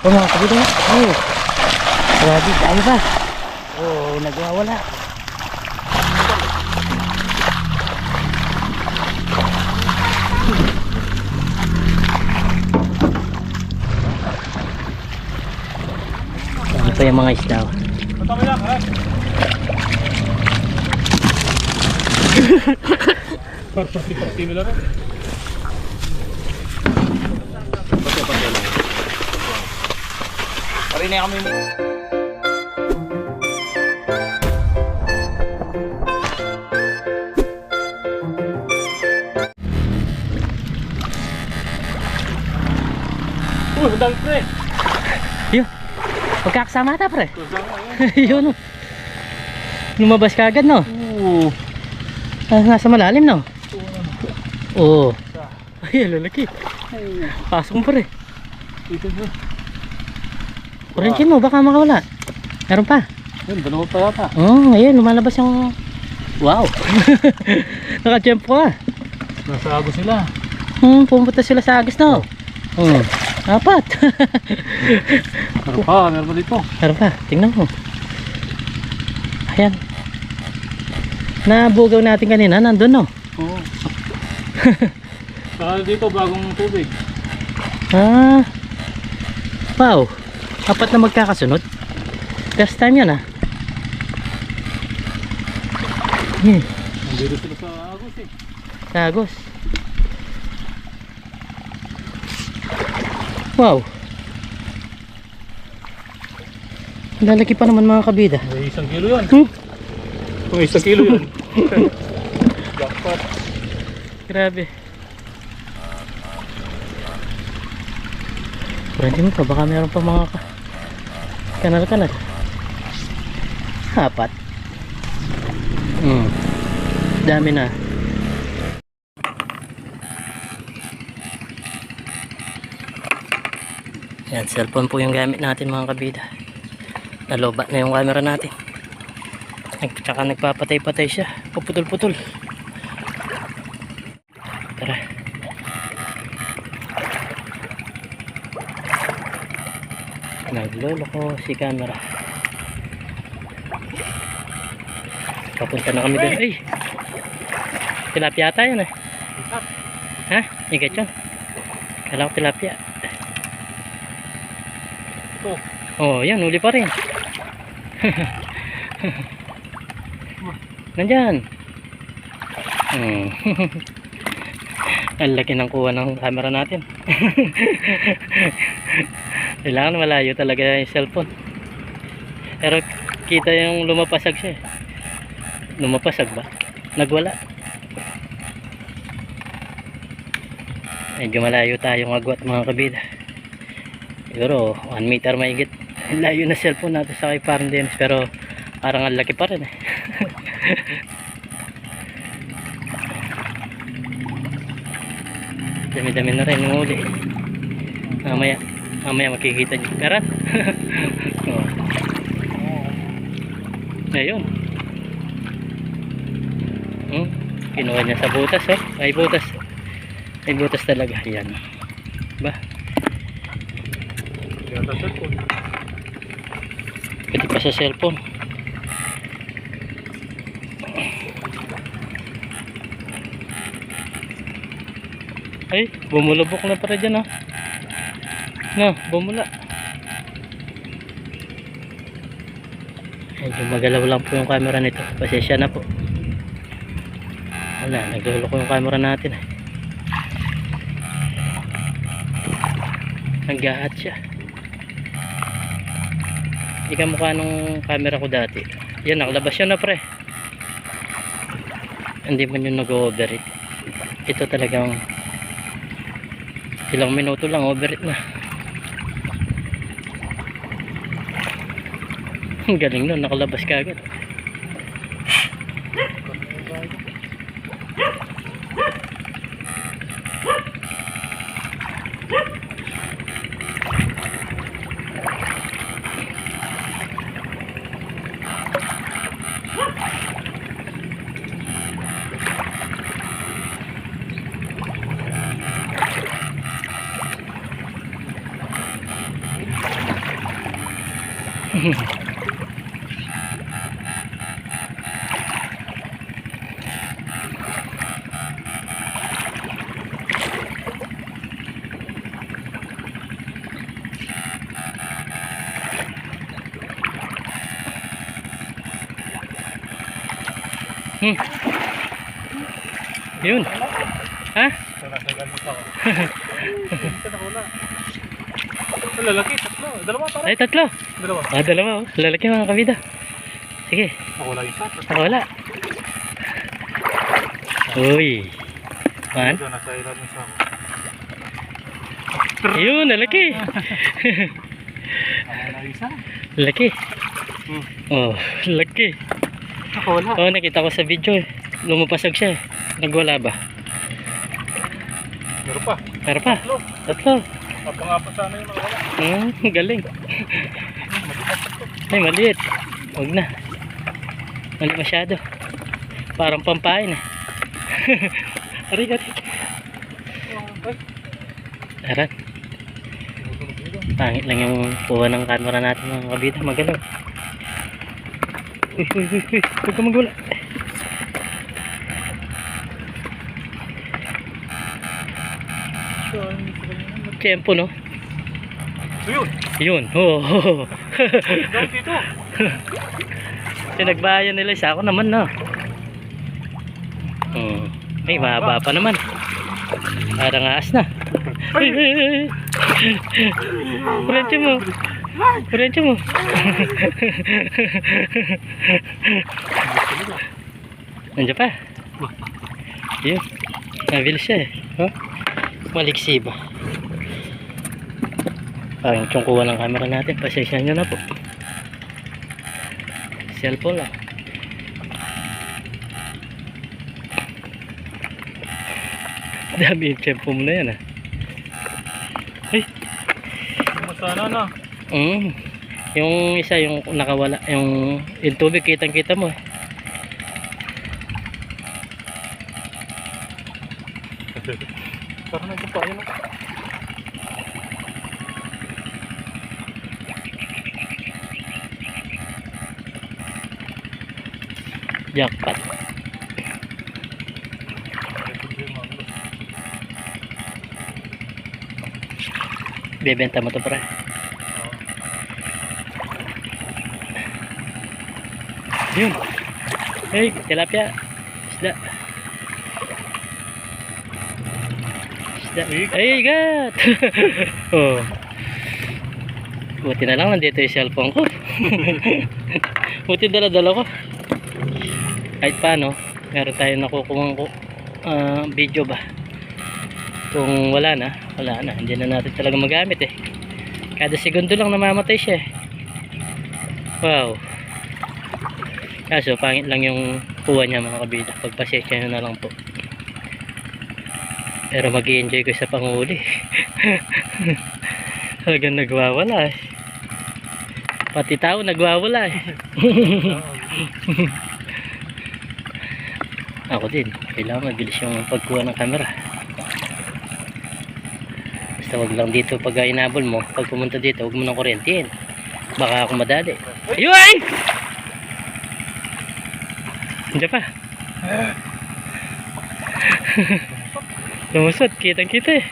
Oh, mga kabida. Oh. Grabe, tayo pa. Oh, nagwawala. Ano pa yung mga isda? oh. Patami lang, ha? Parti-parti nila rin. Na kami. Uy, madami pre. Yun. Pagkakasama ata pre. Yun. oh. Lumabas ka agad no? Oo. Ah, nasa malalim no? Oo. Ay, lalaki. Pasok mo pre. Ito na. Kurentin mo, baka makawala. Meron pa. Yun, dalawa pa yata. Oo, oh, ayun, lumalabas yung... Wow. Naka-jump ka. Nasa agos sila. Hmm, pumunta sila sa agos no? Hmm. Apat. Meron pa, meron pa dito. Meron pa, tingnan mo. Ayan. Nabugaw natin kanina, nandun no? Oo. Saka dito, bagong tubig. Ah. Wow. Apat na magkakasunod. First time yan ah. Hmm. Nandito sila sa agos eh. Tagos. Wow. Lalaki pa naman mga kabida. May isang kilo yan. Hmm? May isang kilo yan. Jackpot. Grabe. Pwede mo pa, baka meron pa mga ka- kanal-kanal. Apat. Hmm. Dami na. Yan, cellphone po yung gamit natin mga kabida. Nalobat na yung camera natin. Nag, tsaka nagpapatay-patay siya. Puputol-putol. Tara. Nagloloko si camera. Papunta na kami doon. Ay! Tilapia ata yun eh. Ha? Igat yun. Kala ko tilapia. Oh, yan. Uli pa rin. Nandyan. Hmm. Ang laki ng kuha ng camera natin. Kailangan malayo talaga yung cellphone. Pero kita yung lumapasag siya. eh. Lumapasag ba? Nagwala. Medyo malayo tayong agwat mga kabida. Siguro 1 meter mahigit. Layo na cellphone natin sa kay parang Dennis pero parang ang laki pa rin eh. Dami-dami na rin yung uli. Mamaya, mamaya makikita nyo. Meron? oh. Ayun. Hmm? Kinuha niya sa butas oh. Ay butas. Ay butas talaga. Yan. Ba? Pwede pa sa cellphone. Ay, bumulabok na para dyan ah. No, bumula. Medyo magalaw lang po yung camera nito. Pasensya na po. Wala, nagluloko yung camera natin. Nagahat siya. Hindi ka mukha nung camera ko dati. Yan, nakalabas yun na pre. Hindi man yung nag-overheat. Ito talagang ilang minuto lang overheat na. Ang galing nun, nakalabas ka agad. Hmm. Yun. Ha? Lalaki, tatlo. Dalawa para. Ay, tatlo. Dalawa. Ah, dalawa oh. Lalaki mga kabida. Sige, Nawala isa. nakawala. Uy. Man. Yun, lalaki. Nawala isa. Laki. Oh, laki. Nakawala. Oh, nakita ko sa video eh. Lumapasag siya eh. Nagwala ba? Meron pa. Meron pa. Tatlo. Tatlo. Kapangapa sana yung nakawala. Hmm, galing. Ay, maliit. Huwag na. Mali masyado. Parang pampain eh. aray, aray. Ay, Aran. Pangit lang yung kuha ng camera natin mga kabida. Magalaw. Uy, uy, uy, uy. Huwag ka magwala. Siya. Tiyempo, no? Yun. Yun. Oh. Dahil dito. Pinagbayan nila isa ako naman na. Hmm. Ay, mahaba pa naman. Parang aas na. Ay, ay, ay. Kurensyo mo. Kurensyo mo. Nandiyan pa. Yun. Nabilis siya eh. Huh? Maliksi ba? Parang yung kuha ng camera natin. Pasensya nyo na po. Cellphone lang. Dami yung tempo mo na yan ah. Ay, Masana na. Mm. Yung isa yung nakawala, yung, yung tubig kitang kita mo. Parang nandun pa. Ayun. oh. Jackpot. Bebenta mo to pre. Yun. Hey, tilapia. Isda. Isda. Ay, gat. oh. Buti na lang nandito yung cellphone ko. Buti dala-dala ko. Kahit paano, meron tayong nakukuha ko ah, video ba. Kung wala na, wala na. Hindi na natin talaga magamit eh. Kada segundo lang namamatay siya eh. Wow. Kaso pangit lang yung kuha niya mga kabida. Pagpasensya nyo na lang po. Pero mag enjoy ko sa panguli. Talagang nagwawala eh. Pati tao nagwawala eh. Ako din. Kailangan mabilis yung pagkuha ng camera. Basta wag lang dito pag inabol mo. Pag pumunta dito, huwag mo ng kuryentein. Baka ako madali. Ayun! Diyan pa. Lumusot. Kitang kita eh.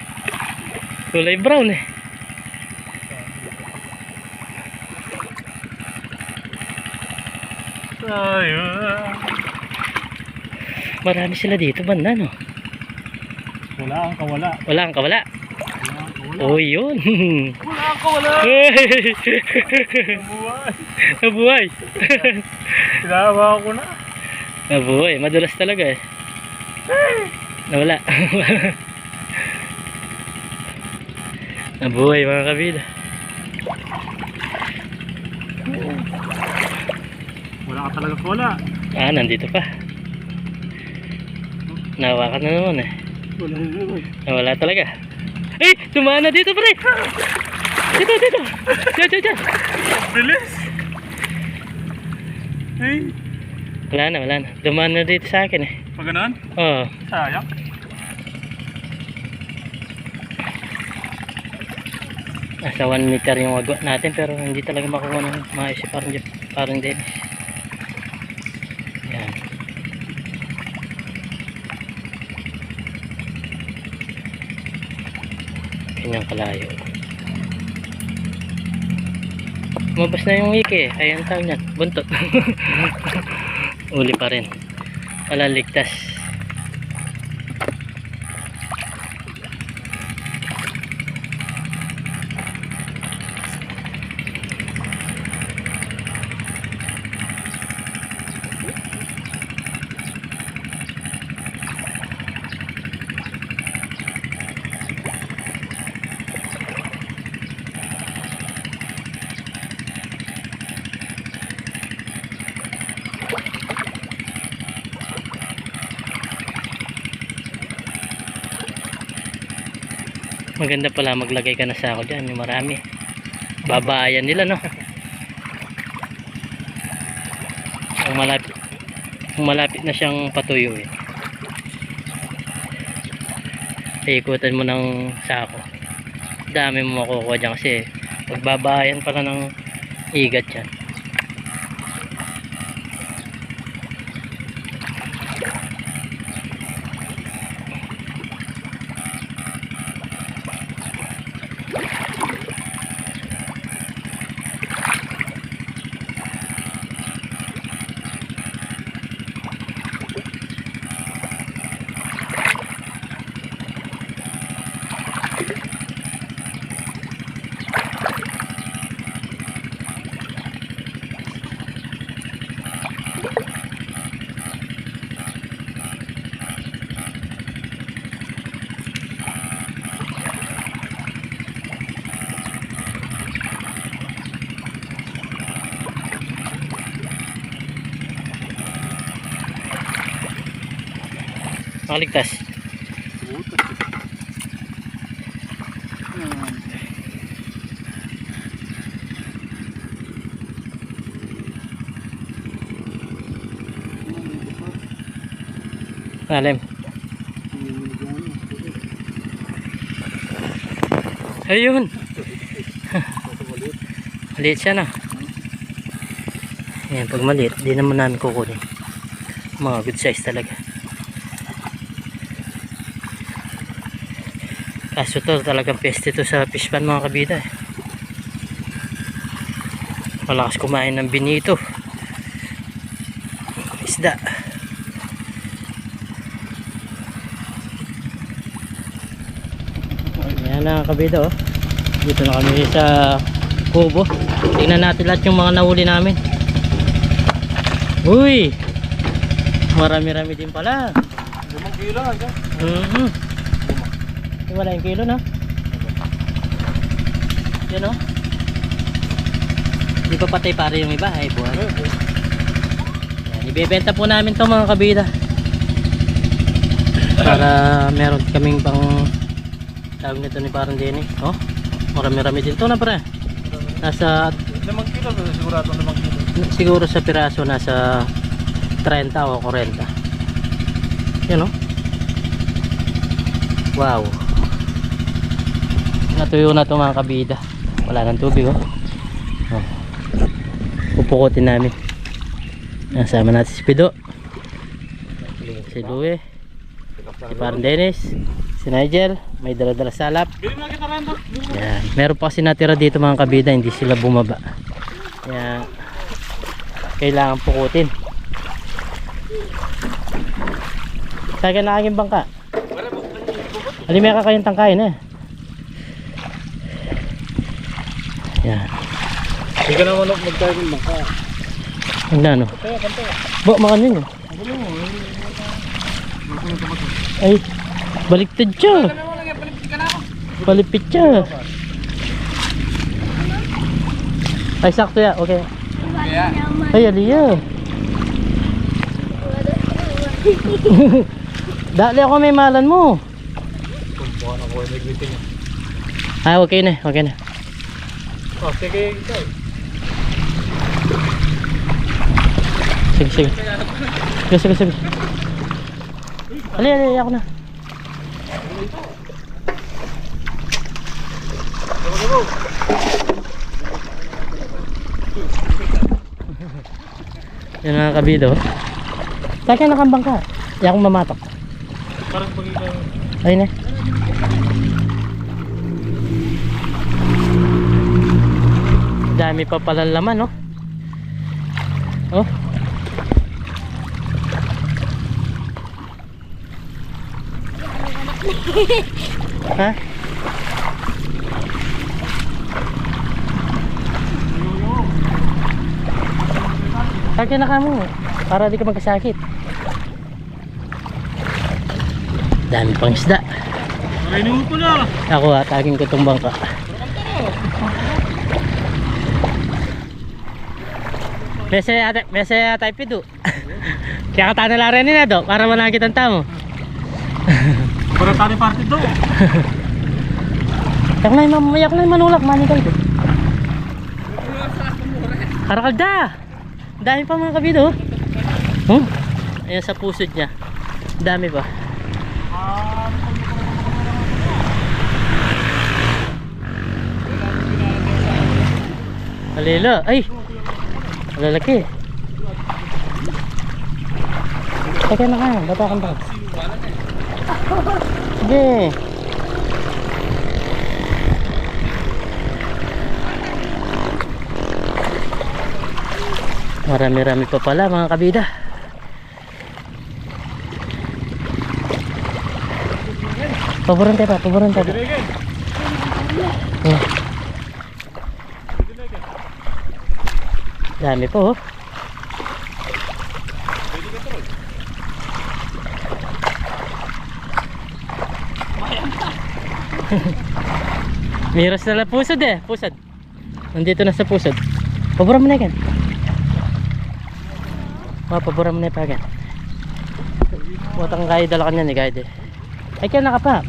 Kulay brown eh. Marami sila dito banda no. Wala ang kawala. Wala ang kawala. Oh yun. Wala ang kawala. Hey! Buhay. Nabuhay. Sinawa ko na. Nabuhay. Madulas talaga eh. Nawala. Nabuhay mga kabila. Wala ka talaga kawala. Ah, nandito pa. Nawakan na naman eh. Wala naman. Nawala talaga. Eh! Tumaan na dito pre! Dito, dito! Diyan, diyan, diyan! Bilis. Hey. Wala na, wala na. Dumaan na dito sa akin eh. Pag ganun, Oo. sayang. Nasa 1 meter yung wagwa natin pero hindi talaga makuha ng si parang, parang Dennis. Yan. Kanyang kalayo. Lumabas na yung wiki eh. Ayan tawag niyan. Buntot. Uli pa rin. Wala ligtas. Maganda pala maglagay ka na sa ako dyan. Yung marami. Babayan nila no. Ang malapit ang malapit na siyang patuyo eh. Ikutan mo ng sako. Dami mo makukuha dyan kasi magbabayan pala ng igat yan. Nakaligtas. Alam. Ayun. maliit siya na. Ayan, pag maliit, di naman namin kukunin. Mga good size talaga. Kaso to talagang peste to sa fish pan mga kabida. eh. Malakas kumain ng binito. Isda. Yan na kabida oh. Dito na kami sa kubo. Tingnan natin lahat yung mga nahuli namin. Uy! Marami-rami din pala. Limang kilo lang dyan. Mhm. Wala yung kilo na. Yan o. Di pa patay pare yung iba. Ay buhay. Yan. Ibebenta po namin to mga kabida. Para meron kaming pang tawag nito ni parang Denny. Oh, marami-rami din to na pre. Nasa Limang kilo, sigurado limang kilo. siguro sa piraso nasa 30 o 40 yan o wow natuyo na ito mga kabida wala ng tubig oh, oh. pupukutin namin nasama natin si Pido si Louie si Parang Dennis si Nigel may dala-dala salap yan. Meron pa kasi natira dito mga kabida, hindi sila bumaba. Kaya kailangan pukutin. Taga na aking bangka. Ali may kakayong tangkayin eh. Yan. Hindi ka naman magtayo ng bangka. Ang nano. Kaya, kanta. Ba, mga ano yun? Ay, baliktad siya. Palipit siya. Ay, sakto ya. Okay. Ay, aliya. Dali ako may malan mo. ako niya. Ah, okay na. Okay na. Oh, sige, ikaw. Sige, sige. Sige, sige, sige. Ali, ali, ako na. Yun mga kabido. Saan ka nakambang ka? Yan akong mamatok. Parang pag ikaw... Ayun eh. Dami pa pala laman, no? Oh. ha? Kaya na ka mo. Para di ka magkasakit. Dami pang isda. Kainin mo pala! Ako ha, tagin ko itong bangka. Mese ate, mese ate pido. Kaya ka tanala rin na do, para manakit ang tamo. Parang tani party do! Yak na yung yak na yung manulak, mani kayo do. Harakal da! Dami pa mga kabido. Hmm? Ayan sa pusod niya. Dami pa. Alila, ay! Lalaki. Teka na ka, bata kang ba? Sige. Marami-rami pa pala mga kabida. Paboran tayo pa, paboran tayo. pa. Diregen! Oh. Dami po oh. Miras na lang pusod eh, pusod. Nandito na sa pusod. Paboran mo na yan. Oh, paboran mo na yung pagan. Watang kaya dala ka niyan eh, guide eh. Ay, kaya naka pa.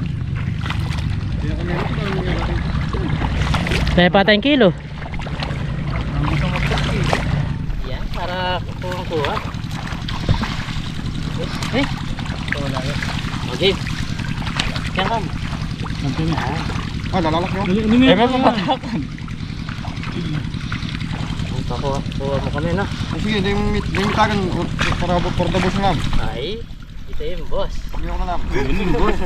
Dahil pa tayong kilo. Yan, kuha-kuha. Eh, wala yun. Okay. Kaya kam. Nanti na. Ah, nalalak nyo? Ano nga Eh, yan? meron patakan. Pakuha, kuha mo kami na. Sige, yung hindi yung mitagan. Para for the boss na lang. Ay, ito yung boss. Hindi ko na lang. boss.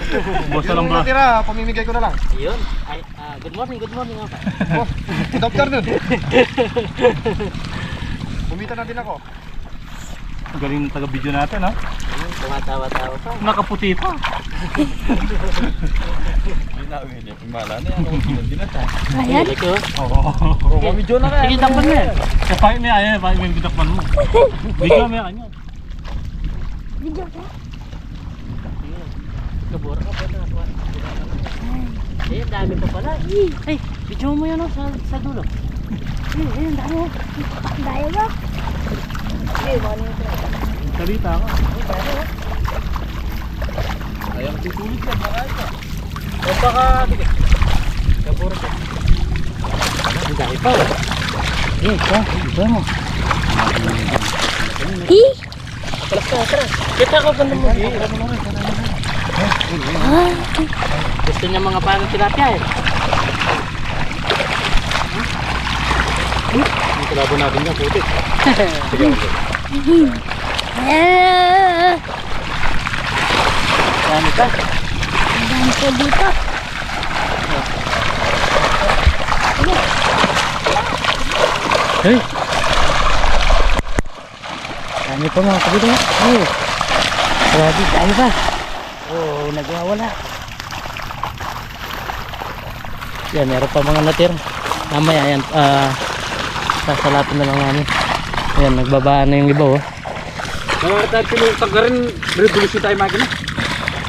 Boss na lang Yung ba? natira, pamimigay ko na lang. Yun. Ay, ah, good morning, good morning. Opa. Oh, good afternoon. Bumita na din ako. Galing ng taga-video natin ha. Ayun, Tumatawa-tawa pa. Nakaputi pa. Hindi na, pimala na yan. Hindi na tayo. Ayan. Oo. Pamidyo na Sige, takpan mo yan. Eh, pahay may ayan, pahay may bitakpan mo. Video may kanya. Kabura ka pa na. Eh, dami pa pala. Ay, video mo yun oh, sa, sa dulo. Ayun, dami oh. Daya ba? Salita ka. Ayaw tutulit yan, makain ka. O baka, sige. Kabura ka. Ang dami pa oh. Eh, ito, ito mo. Hi! Ka, atras. Kita ko ganda mo. Gusto niya mga paano tilapia eh. Ang kalabo natin niya, puti. eh, Dami pa. ang dami ko dito. Hey! Dami pa mga kabito. Oh. Grabe, dami pa. Oh, nagwawala. Yan, meron pa mga natira. Mamaya yan, ah, sasalapin na lang namin. Ayan, nagbabaan na yung iba oh. Mga tayo pinutang ka rin, revolution tayo makina.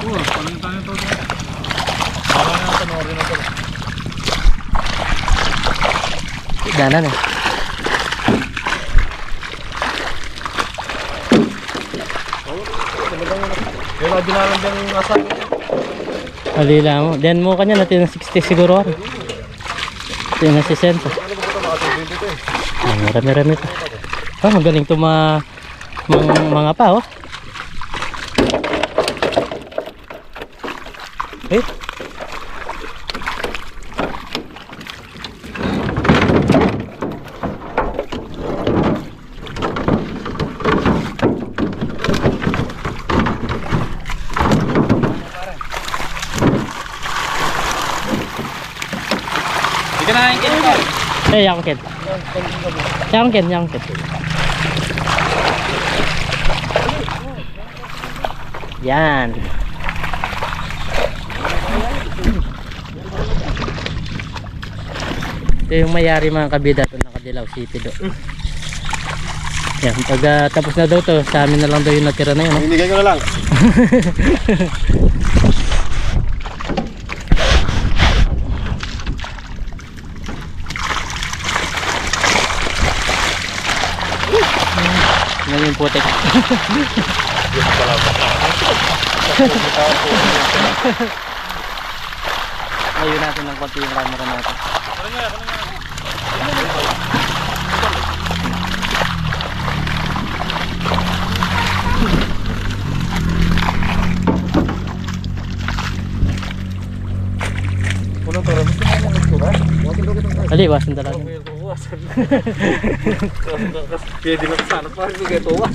Oo, tayo to? Parang nga panoorin na pala. Danan eh. Yung mga dinalang dyan yung asa. Alila mo. Then mo kanya natin ng 60 siguro. Ito yung na 60. Ay, marami-rami pa. Oh, magaling to ma mga, mga pa, oh. Eh. Hey, eh, ako kid. Eh, yangkit. Yangkit, yangkit. Yan. Ito yung mayari mga kabida ito nakadilaw city do. Yan, pag ah, tapos na daw to, sa amin na lang daw yung natira na yun. no? Hinigay ko na lang. Yan yung putik. Layo natin ng konti yung camera natin. Dali, wasan talaga. Pwede na sana. Parang hindi kayo tuwas.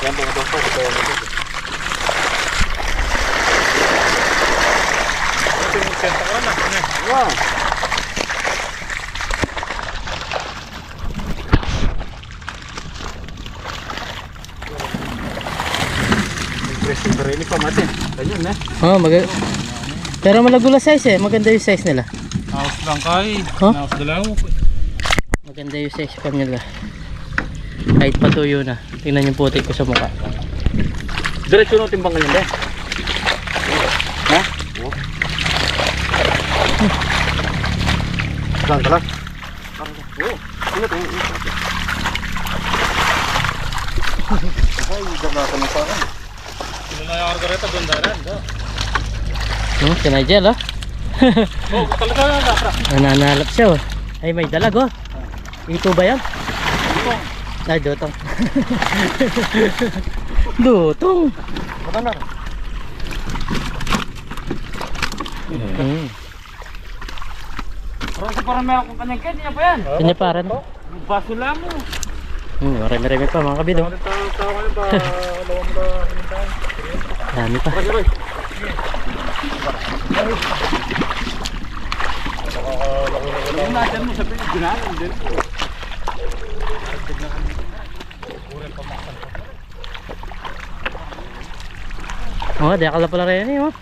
Yan po, ito po. Ito. Ito yung senta ko na. Wow. Pero ini pa mati. Ganyan na. Oh, mag Pero malagula size eh. Maganda yung size nila. Naos lang kay. Huh? Naos dalaw. Maganda yung size pa nila. Kahit patuyo na. Tingnan yung putik ko sa mukha. Diretso no timbangan yan, be. Ha? Saan ka lang? Oo. Ano to? Ay, gabasa na pa rin. Sino na yung argareta bundaran? Hmm, si Nigel oh. Oh, talaga na napra. Nananalap siya oh. Ay, may dalag oh. Ito ba yan? Ay, dutong. dutong. Maganda. Hmm. Parang sa parang meron kong kanyang kanya pa yan. Kanya para no? Baso lang mo. Hmm, marami-rami pa mga kabido. Ano tao tao kayo ba? Alawang ba? Hintayin. Dami pa. Kasi boy. Yung natin mo sabi, ginalan din. Oh, di akala pala rin eh oh.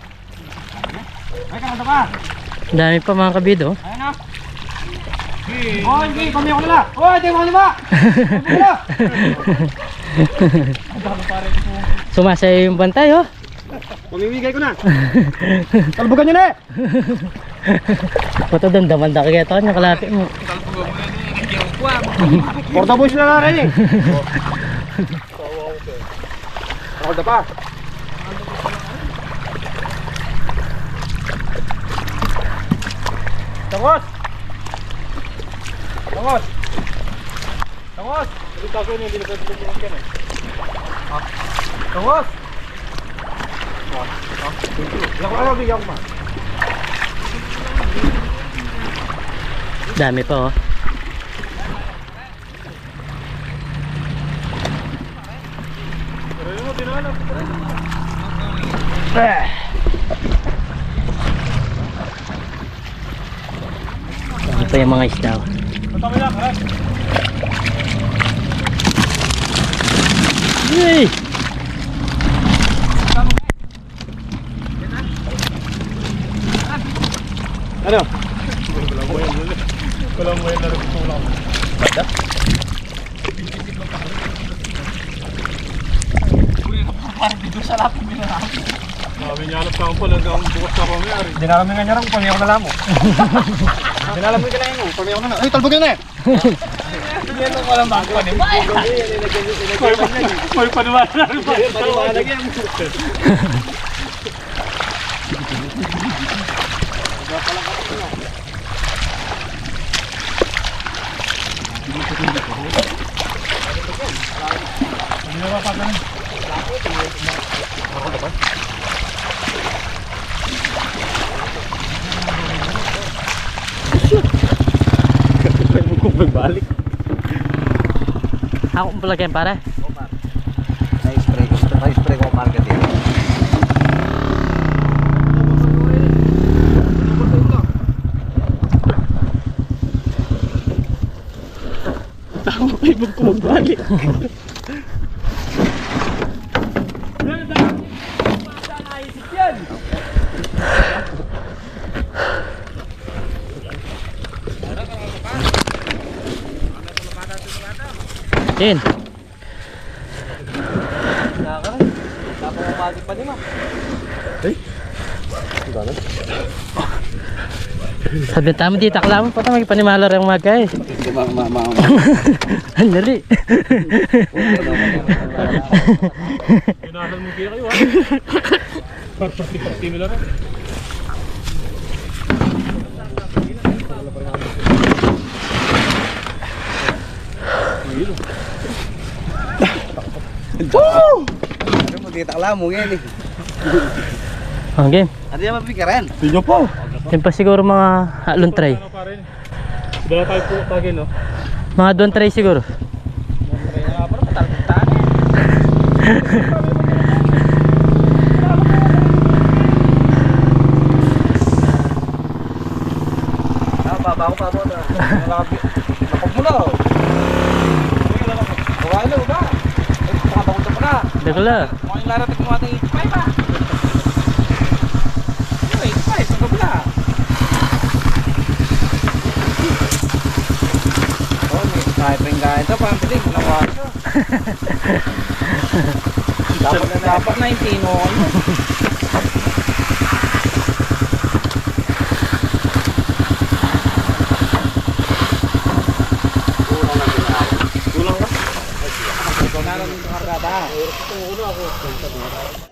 Ay, kamata pa. Dami pa mga kabido. Ayun na. Oh, hindi, kami ako nila. Oh, hindi mo nila. Sumasaya yung bantay oh. Mamimigay ko na. Talbugan nyo na eh. Puto doon, damanda ka kaya yung kalapit mo. Porta boys na lang rin eh. Porta pa. Tangos! Tangos! Tangos! Yun, hindi na ka na. Tangos! Ilang araw bigyan ko pa. Dami pa oh. Dinanap. Dami pa yung mga isda oh. Patami na, karas. Yay! Ano? Walang mo yan. Walang mo yan na rin tulong. Sabi niya alam sa ako pala hanggang bukas na kami ari. Hindi namin nga nyarang kung ako nalamo. Hindi namin ka na yun. Ako na. Ay, talbogin na eh. Hindi yan lang walang bago. Ano ba? May paniwala na rin ba? Paliwanag yan. Hindi balik. Ako pala kayo pare. Oo pare. Na-spray ko. Na-spray ko pare ka dito. Tama kayo magbalik. Yun. Sabi tama di takla mo pa may panimalar ang magay. Ang dali. Pinasal mo kaya kayo ha. Party-party nila rin. Magkitakla mo yan eh. Ang game. Ano yung mapikiran? Pinyo po. Yan pa siguro mga halon try. Ano pa rin? Dala tayo po pagin no? Mga doon try siguro. Ah, baba ko pa mo na. Nakapag mo na. Buhay na ba? Eh, nakabakunta na. Dagla. Mga yung larating mo ating 85 pa. Yung 85, sa kabila. Oh, may rin kahit ito, pampiling, nakuha ko. dapat, dapat 19 mo. ano? Kulang na. Kulang na. Kulang na. 좀 오르라고.